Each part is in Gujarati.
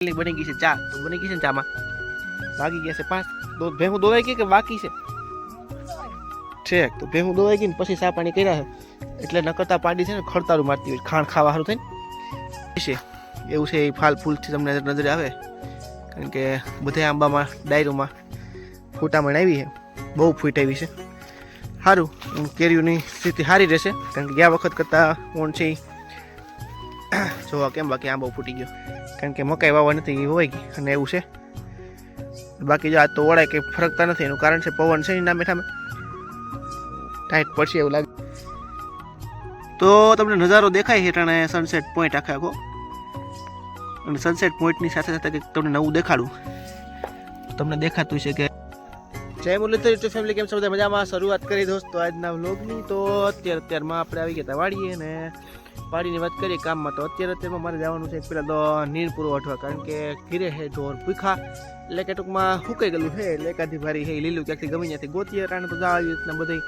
પેલી બની ગઈ છે ચા. તો બની ગઈ છે ને ચામાં? વાગી ગયા છે પાંચ. તો ભેહું દોવાઈ ગઈ કે બાકી છે? ઠેક, તો ભેહું દોવાઈ ગઈ ને પછી સા પાણી કર્યા છે. એટલે નકરતા પાડી છે ને ખડતારું મારતી હોય. ખાણ ખાવા સારું થઈને. છે. એવું છે એ ફાલ ફૂલથી તમને નજરે આવે. કારણ કે બધા આંબામાં, ડાયરોમાં ફૂટામણ આવી છે. બહુ ફૂટ આવી છે. સારું કેરીઓની સ્થિતિ સારી રહેશે. કારણ કે ગયા વખત કરતાં કોણ છે જોવા કેમ બાકી આંબો ફૂટી ગયો. કારણ કે મકાઈ વાવવા નથી એ હોય અને એવું છે. બાકી જો આજ તો ઓળાય કે ફરકતા નથી, એનું કારણ છે પવન છે એના મેઠામાં. ટાઈટ પડશે એવું લાગે. તો તમને નજારો દેખાય છે ટાણે સનસેટ પોઈન્ટ આખે આખો. અને સનસેટ પોઈન્ટની સાથે સાથે કંઈક તમને નવું દેખાડું. તમને દેખાતું છે કે જય મુરલીધર યુટ્યુબ ફેમિલી કેમ છો? બધા મજામાં? શરૂઆત કરી દોસ્તો આજના વ્લોગની તો અત્યારે અત્યારમાં આપણે આવી ગયા હતા વાડીએ ને વાડીની વાત કરીએ કામમાં, તો અત્યારે અત્યારમાં મારે જવાનું છે પેલા તો નીર પુરવઠવા કારણ કે ઘીરે હે ઢોર ભૂખા એટલે કે ટૂંકમાં સુકાઈ ગયેલું છે, એટલે ભારી હે લીલું, ક્યાંકથી ગમી ત્યાંથી ગોતીએ કારણ તો જા આવી રીતના બધે.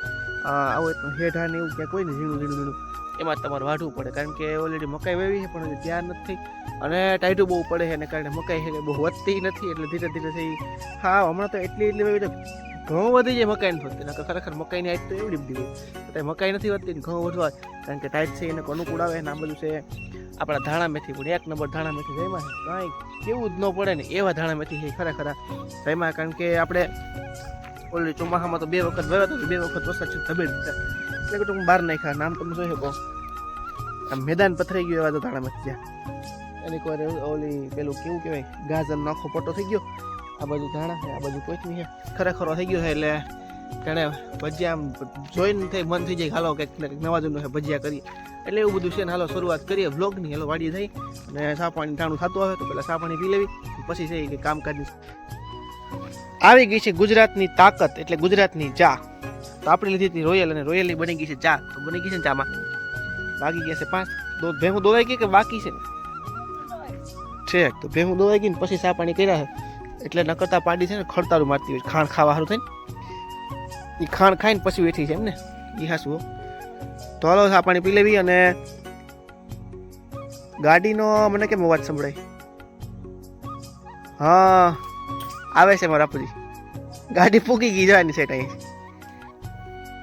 આવો રીતનું હેઠા ને એવું ક્યાંક હોય ને ઝીણું ઝીણું ઝીણું. એમાં તમારે વાઢવું પડે, કારણ કે ઓલરેડી મકાઈ વેવી છે, પણ હજી તૈયાર નથી. અને ટાઈટું બહુ પડે છે, એને કારણે મકાઈ છે બહુ વધતી નથી, એટલે ધીરે ધીરે થઈ હા, હમણાં તો એટલી એટલી વાવી ઘઉં વધી જાય મકાઈ નથી વધતી નકર ખરેખર મકાઈની હાઈટ તો એવડી બધી હોય. મકાઈ નથી વધતી ઘઉં વધવા કારણ કે ટાઈટ છે, એને અનુકૂળ આવે ને આ બધું છે. આપણા ધાણા મેથી પણ એક નંબર ધાણા મેથી જયમાં કાંઈ કેવું જ ન પડે ને એવા ધાણા મેથી છે ખરેખર જયમાં કારણ કે આપણે ઓલરેડી ચોમાસામાં તો બે વખત વહેવા તો બે વખત વરસાદ છે ધબે એટલે કે હું બહાર નાખ્યા, નામ તમે જોઈ શકો આમ મેદાન પથરાઈ ગયું એવા તો ધાણા મેથી જ્યાં એની વાર ઓલી પેલું કેવું કહેવાય? ગાજરનો આખો પટ્ટો થઈ ગયો. આ બાજુ ધાણા છે આ બાજુ કોઈકની છે. ખરેખર થઈ ગયો છે એટલે તેણે ભજીયા આમ જોઈને થઈ મન થઈ જાય હાલો કંઈક નવા જૂનું છે, ભજીયા કરીએ. એટલે એવું બધું છે ને હાલો શરૂઆત કરીએ વ્લોગની. હાલો વાડી થઈ અને સા પાણી ટાણું થતું આવે તો પહેલાં સા પાણી પી લેવી. પછી છે કે કામકાજની. આવી ગઈ છે ગુજરાતની તાકાત એટલે ગુજરાતની ચા. તો આપણે લીધી હતી રોયલ અને રોયલની બની ગઈ છે ચા. તો બની ગઈ છે ને ચામાં. બાકી ગયા છે પાંચ. દૂધ ભેહું દોવાઈ ગઈ કે બાકી છે? ઠીક, તો ભેહું દોવાઈ ગઈ ને પછી સા પાણી કર્યા છે. એટલે નકરતા પાડી છે ને ખડતારું મારતી હોય. ખાણ ખાવા સારું થઈને. એ ખાણ ખાઈને પછી બેઠી છે એમ ને. એ હાસું તો હાલો, આ પાણી પી લેવી અને ગાડીનો મને કેમ અવાજ સંભળાય? હા, આવે છે મારા પૂરી ગાડી ફૂકી ગઈ, જવાની છે અહીં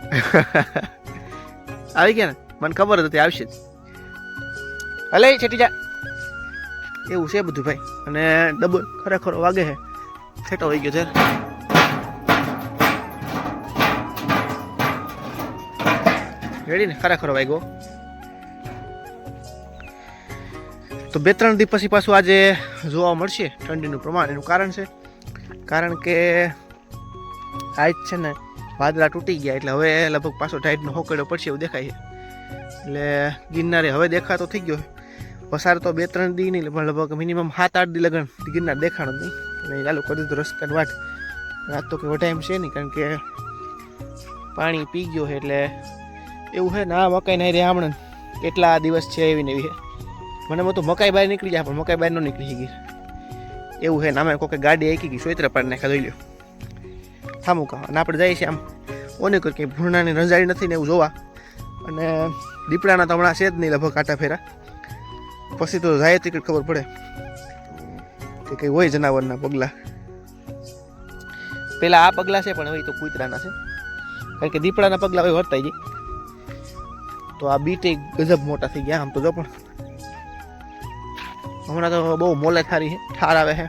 આવી ગયા ને? મને ખબર હતી, આવશે જ. હલે છેટી જા. એવું છે બધું ભાઈ. અને ડબલ ખરેખર વાગે છે. છેટો વહી ગયો છે. રેડી ને ખરેખર વાગ્યો. તો બે ત્રણ દિવસ પછી પાછું આજે જોવા મળશે ઠંડીનું પ્રમાણ, એનું કારણ છે. કારણ કે આજ છે ને વાદળા તૂટી ગયા, એટલે હવે લગભગ પાછો ટાઈટનો હોકડો પડશે એવું દેખાય છે. એટલે ગિરનારે હવે દેખાતો થઈ ગયો પસાર તો બે ત્રણ દી નહીં, પણ લગભગ મિનિમમ સાત આઠ દી લગન ગિરનાર દેખાણો નહીં. અને ચાલુ કરી દીધું રસ્તા વાટ રાત તો કેવો ટાઈમ છે નહીં, કારણ કે પાણી પી ગયો છે એટલે એવું છે, ને આ મકાઈ નહીં રે હમણાં કેટલા દિવસ છે એવી ને એવી મને તો મકાઈ બહાર નીકળી જાય પણ મકાઈ બહાર ન નીકળી ગઈ એવું છે, ને અમે કોઈ ગાડી આકી ગઈ સોયત્ર પાડીને જોઈ લ્યો. થામું કહો. અને આપણે જઈએ છીએ આમ, ઓને કર કે ભૂરણાની રંજાડી નથી ને એવું જોવા. અને દીપડાના તો હમણાં છે જ નહીં, લગભગ કાંટા ફેરા. પછી તો જાય તો ખબર પડે. કે કંઈ હોય જનાવરના પગલાં? પેલા આ પગલાં છે, પણ હવે તો કૂતરાના છે. કારણ કે દીપડાના પગલાં હવે વર્તાઈ જાય તો આ બીટે ગજબ મોટા થઈ ગયા, આમ તો જો પણ. હમણાં તો બહુ મોલે થારી છે, ઠાર આવે છે.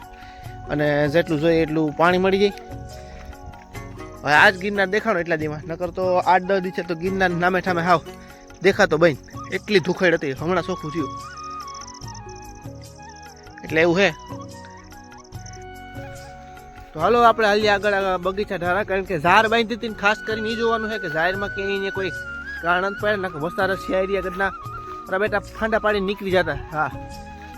અને જેટલું જોઈએ એટલું પાણી મળી જાય. હવે આજ ગિરનાર દેખાણો એટલા દીમાં. નકર તો આઠ દસ દિવસે તો ગિરનાર નામે ઠામે હાવ. દેખાતો બન એટલી ધુખેડ હતી. હમણાં ચોખ્ખું થયું. એટલે એવું છે. તો હાલો આપણે હાલી આગળ બગીચા ધારા, કારણ કે ઝાર બાંધી હતી ખાસ કરીને એ જોવાનું છે કે ઝારમાં ક્યાંય કોઈ કારણ પડે ને વસ્તાર શિયારિયા ઘટના મારા બેટા ફાંડા પાડી નીકળી જતા. હા.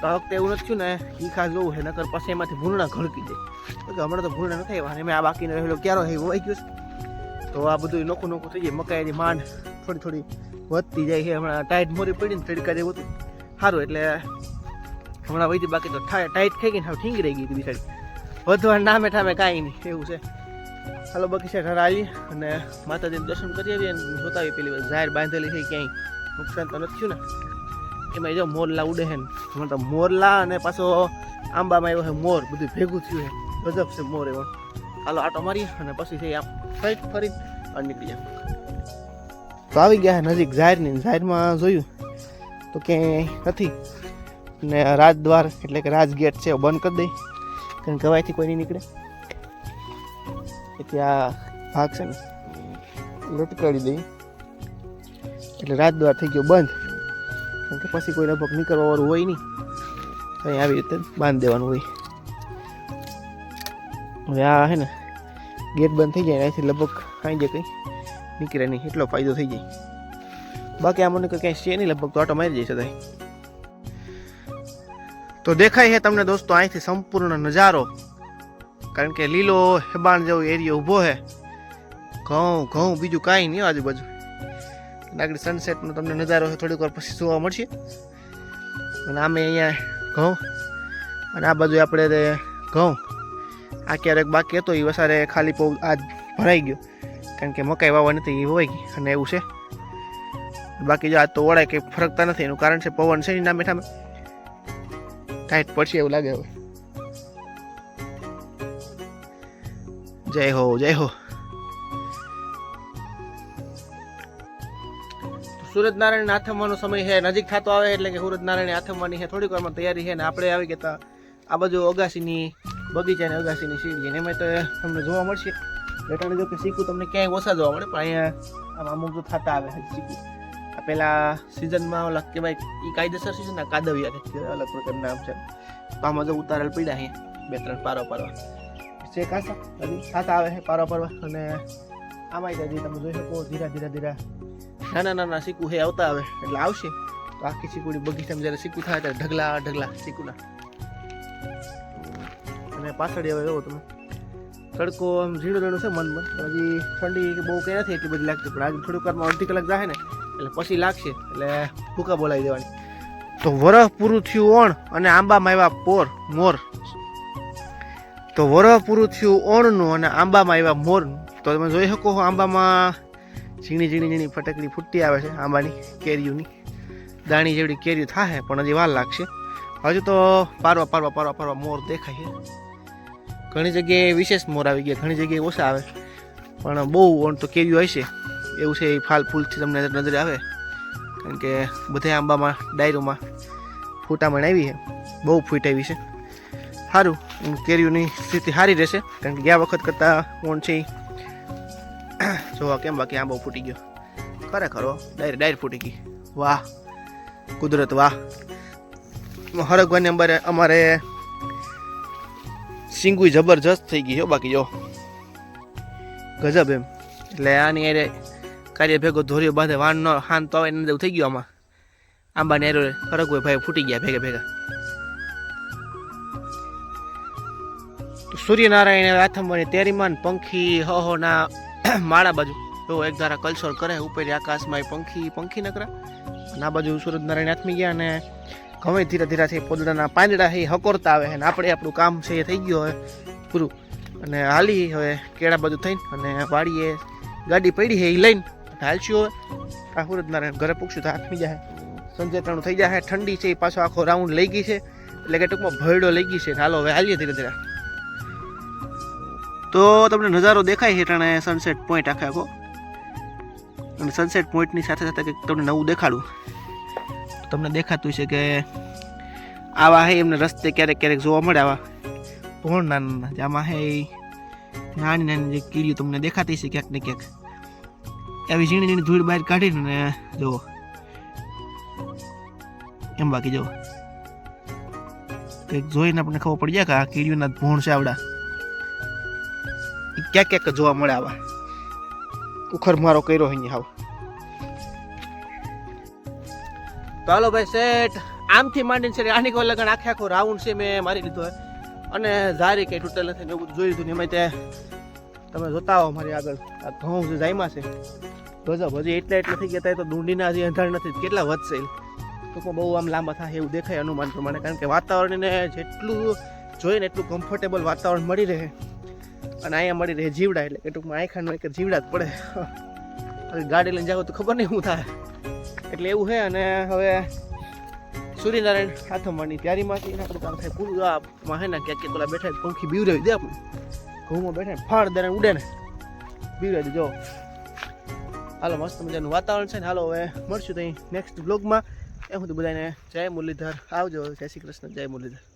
તો આ વખતે એવું નથી થયું ને એ ખાસ જોવું છે, નકર પછી એમાંથી ભૂરણા ઘડકી જાય કે હમણાં તો ભૂરણા નથી આવ્યા મેં આ બાકીનો રહેલો ક્યારો છે વહી ગયો તો આ બધું નોખું નોખું થઈ જાય, મકાઈની માંડ થોડી થોડી વધતી જાય છે, હમણાં ટાઈટ મોરી પડી ને તડકા જેવું હતું. સારું, એટલે હમણાં વહીતી બાકી તો ટાઈટ થઈ ગઈ ને ઠીંગ રહી ગઈ હતી બિચારી. વધવા નામે ઠામે કાંઈ નહીં, એવું છે. હાલો, બગીચા ઘર આવી અને માતાજીનું દર્શન કરી આવીએ અને જોતા પેલી જાહેર બાંધેલી છે ક્યાંય. નુકસાન તો નથી ને. એમાં જો મોરલા ઉડે છે ને. તો મોરલા અને પાછો આંબામાં આવ્યો છે મોર, બધું ભેગું થયું છે. ગજબ છે મોર એવો. હાલો, આટો મારી અને પછી છે આમ ફરી ફરી અને નીકળી જાય તો આવી ગયા નજીક જાહેરની જાહેરમાં જોયું તો ક્યાંય નથી. ને રાજદ્વાર એટલે કે રાજગેટ છે બંધ કરી દઈ કારણ કે કોઈ નહીં નીકળે. એટલે આ ભાગ છે ને, લટકાડી દઈ એટલે રાજદ્વાર થઈ ગયો બંધ. કારણ કે પછી કોઈ લગભગ નીકળવા વાળું હોય નહીં. તો અહીં આવી રીતે બાંધી દેવાનું હોય. હવે આ છે ને, ગેટ બંધ થઈ જાય અહીંથી લગભગ ખાઈ જાય કંઈ નીકળે નહીં, એટલો ફાયદો થઈ જાય. બાકી આ મને કંઈ ક્યાંય છે નહીં, લગભગ તો આટો મારી જશે થાય તો દેખાય છે તમને દોસ્તો, અહીંથી સંપૂર્ણ નજારો. કારણ કે લીલો હેબાણ જેવો એરિયો ઊભો છે. ઘઉં ઘઉં, બીજું કાંઈ નહીં આજુબાજુ. આગળ સનસેટનો તમને નજારો છે, થોડીક વાર પછી જોવા મળશે. અને આમે અહીંયા ઘઉં. અને આ બાજુ આપણે ઘઉં, આ ક્યારેક બાકી હતો એ વસારે ખાલી પૌ આજ ભરાઈ ગયો. કારણ કે મકાઈ વાવવા નથી એ હોય અને એવું છે. બાકી જો આ તો ઓળાય કંઈ ફરકતા નથી. એનું કારણ છે પવન છે એના મીઠામાં ટાઈટ પડશે એવું લાગે હવે. જય હો જય હો. સૂરજનારાયણ આથમવાનો સમય છે, નજીક થતો આવે એટલે કે સૂરજનારાયણ આથમવાની છે. થોડીક વારમાં તૈયારી છે ને આપણે આવી ગયા આ બાજુ અગાસીની બગીચા ને અગાસીની સીડી અને એમાં તો તમને જોવા મળશે. બેટાને જો કે શીખું તમને ક્યાંય ઓછા જોવા મળે, પણ અહીંયા આમ અમુક જો થતા આવે શીખું પેલા સિઝનમાં ઓલા કહેવાય એ કાયદેસર સિઝન ના કાદવિયા છે અલગ પ્રકારના નામ છે. તો આમાં જો ઉતારેલ પડ્યા અહીંયા બે ત્રણ પારો પારવા છે કાસા થતા આવે છે પારો પારવા અને આમાં હજી તમે જોઈ શકો, ધીરા ધીરે ધીરે નાના નાના સિક્કુ હે આવતા આવે, એટલે આવશે. તો આખી સિક્કુડી બગીચામાં જ્યારે સિક્કુ થાય ત્યારે ઢગલા ઢગલા સિક્કુના અને પાછળ હવે એવો તમે. તડકો આમ ઝીણો ઝીણો છે મન મન હજી ઠંડી બહુ કંઈ નથી એટલી બધી લાગતી, પણ આજે થોડીક વારમાં અડધી કલાક જાય ને એટલે પછી લાગશે, એટલે ભૂકા બોલાવી દેવાની. તો વરહ પૂરું થયું ઓણ અને આંબામાં આવ્યા પોર, મોર. તો વરહ પૂરું થયું ઓણનું અને આંબામાં આવ્યા મોરનું તો તમે જોઈ શકો આંબામાં ઝીણી ઝીણી ઝીણી ફટકડી ફૂટી આવે છે, આંબાની કેરીઓની. દાણી જેવડી કેરીઓ થાય પણ હજી વાર લાગશે. હજુ તો પારવા પારવા પારવા પારવા મોર દેખાય છે. ઘણી જગ્યાએ વિશેષ મોર આવી ગયા, ઘણી જગ્યાએ ઓછા આવે. પણ બહુ ઓણ તો કેરીઓ હશે. એવું છે એ ફાલ ફૂલથી તમને નજરે આવે. કારણ કે બધા આંબામાં, ડાયરોમાં ફૂટામણ આવી છે. બહુ ફૂટ આવી છે. સારું કેરીઓની સ્થિતિ સારી રહેશે. કારણ કે ગયા વખત કરતાં કોણ છે જોવા કેમ બાકી આંબો ફૂટી ગયો. ખરેખર ડાયર ડાયર ફૂટી ગઈ. વાહ, કુદરત વાહ. હરગવાની અંબર અમારે સિંગુઈ જબરજસ્ત થઈ ગઈ હો બાકી જો. ગજબ એમ. એટલે આની અરે કાર્ય ભેગો ધોર્યો બાંધે, વાન નો, હાન તો એને એવું થઈ ગયું આમાં. આંબા નેરો ફરક હોય ભાઈ ફૂટી ગયા ભેગા ભેગા. સૂર્યનારાયણ આથમવાની તેરીમાન પંખી હો ના માળા બાજુ. તો એક ધારા કલસોર કરે, ઉપર આકાશમાં એ પંખી પંખી નકરા. આ બાજુ સૂરજનારાયણ આથમી ગયા અને ગમે ધીરે ધીરે છે, પોદડાના પાંદડા એ હકોરતા આવે અને આપણે આપણું કામ છે એ થઈ ગયું હવે પૂરું. અને હાલી હવે કેળા બાજુ થઈને અને વાડીએ ગાડી પડી છે એ લઈને. હાલશું હવે. આ સૂરજનારાયણ ઘરે પૂછશું તો આથમી જાય સંજેતાણું થઈ જાય ઠંડી છે એ પાછો આખો રાઉન્ડ લઈ ગઈ છે. એટલે કે ટૂંકમાં ભરડો લઈ ગઈ છે. હાલો, હવે હાલીએ ધીરે ધીરે. તો તમને નજારો દેખાય છે ટાણે સનસેટ પોઈન્ટ આખે આખો. અને સનસેટ પોઈન્ટની સાથે સાથે કંઈક તમને નવું દેખાડું. તમને દેખાતું છે કે આવા હે એમને રસ્તે ક્યારેક ક્યારેક જોવા મળે આવા. ભોણ નાના નાના જેમાં હે નાની નાની જે કીડીઓ તમને દેખાતી છે ક્યાંક ને ક્યાંક. એવી ઝીણી ઝીણી ધૂળ બહાર કાઢીને જુઓ. એમ બાકી જુઓ. કંઈક જોઈને આપણને ખબર પડી જાય કે આ કીડીઓના ભૂણ છે આવડા. ક્યાંક ક્યાંક જોવા મળે આવા. ઉખર મારો કર્યો અહીંયા આવ. ચાલો ભાઈ સેટ આમથી માંડીને છે આની કોઈ લગન, આખે આખો રાઉન્ડ છે મેં મારી લીધો અને ધારી કંઈ તૂટેલ નથી એવું જોઈ લીધું ને એમાં તમે જોતા આવો મારી આગળ. આ ઘઉં જે જાયમાં છે ગજબ હજી એટલા એટલા થઈ ગયા તો ડુંડીના હજી અંધાર નથી. કેટલા વધશે ટૂંકમાં બહુ આમ લાંબા થાય એવું દેખાય અનુમાન પ્રમાણે, કારણ કે વાતાવરણને જેટલું જોઈએ ને એટલું કમ્ફર્ટેબલ વાતાવરણ મળી રહે. અને અહીંયા મળી રહે જીવડા એટલે કે ટૂંકમાં આખાનું એક જીવડા જ પડે. ગાડી લઈને જાવ તો ખબર નહીં શું થાય. એટલે એવું છે અને હવે સૂર્યનારાયણ હાથમવાની તૈયારીમાંથી એના કામ થાય પૂરું. આ માં હે ને ક્યાંક ક્યાંક ઓલા બેઠા પંખી બીવરાવી દે આપણે. ઘઉંમાં બેઠા ફાળ દરે ઉડે ને. બીવરાવી જો. હાલો, મસ્ત મજાનું વાતાવરણ છે ને હાલો, હવે મળશું ત્યાં નેક્સ્ટ બ્લોગમાં એ હું તો બધાને જય મુરલીધર. આવજો, જય શ્રી કૃષ્ણ, જય મુરલીધર.